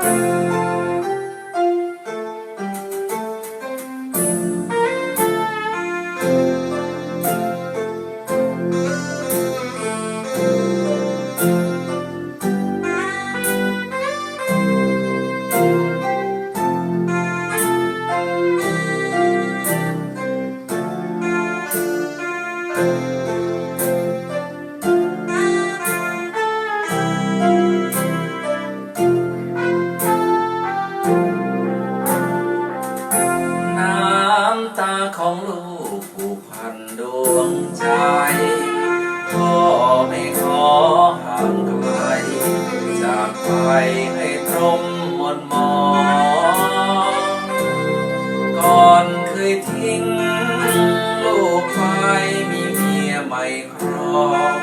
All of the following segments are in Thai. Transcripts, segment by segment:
oh ของลูกผูกพันดวงใจพ่อไม่ขอห่างไกลจากไปให้ตรมมนมองก่อนเคยทิ้ง ลูกไปมีเมียไม่ครอง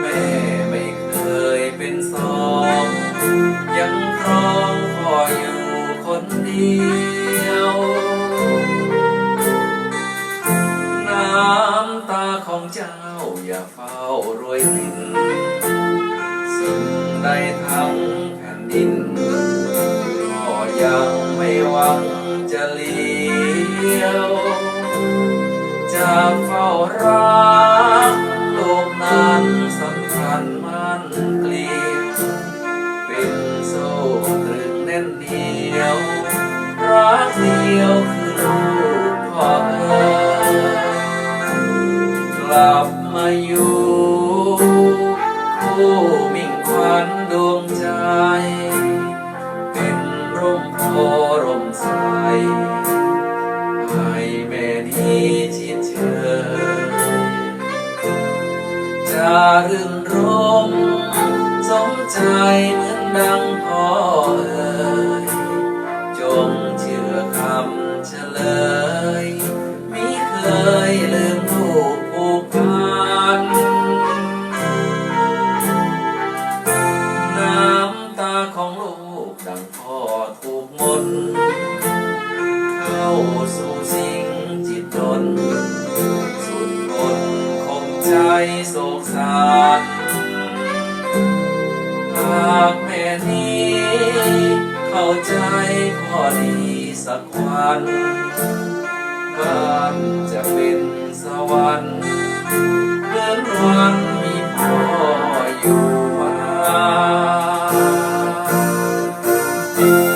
แม่ไม่เคยเป็นสองยังครองพ่ออยู่คนเดียว เจ้าอย่าเฝ้ารวยรินสิ่งใดทั้งแผ่นดิน ก็ยังไม่หวังจะเลี้ยวจะเฝ้ารัก คู่มิ่งขวัญดวงใจ เป็นร่มโพร่มใสให้แม่นี้ชิดเชยจะรื่นรมสมใจเหมือนดังพ่อเอ่ยจงเชื่อคำเฉลย ถูกมนเข้าสู่สิ่งจิตตนสุดบนคงใจโศกสารหากแม่นี้เข้าใจพ่อดีสักวันบ้านจะเป็นสวรรค์เหมือนวันมีพ่ออยู่ you.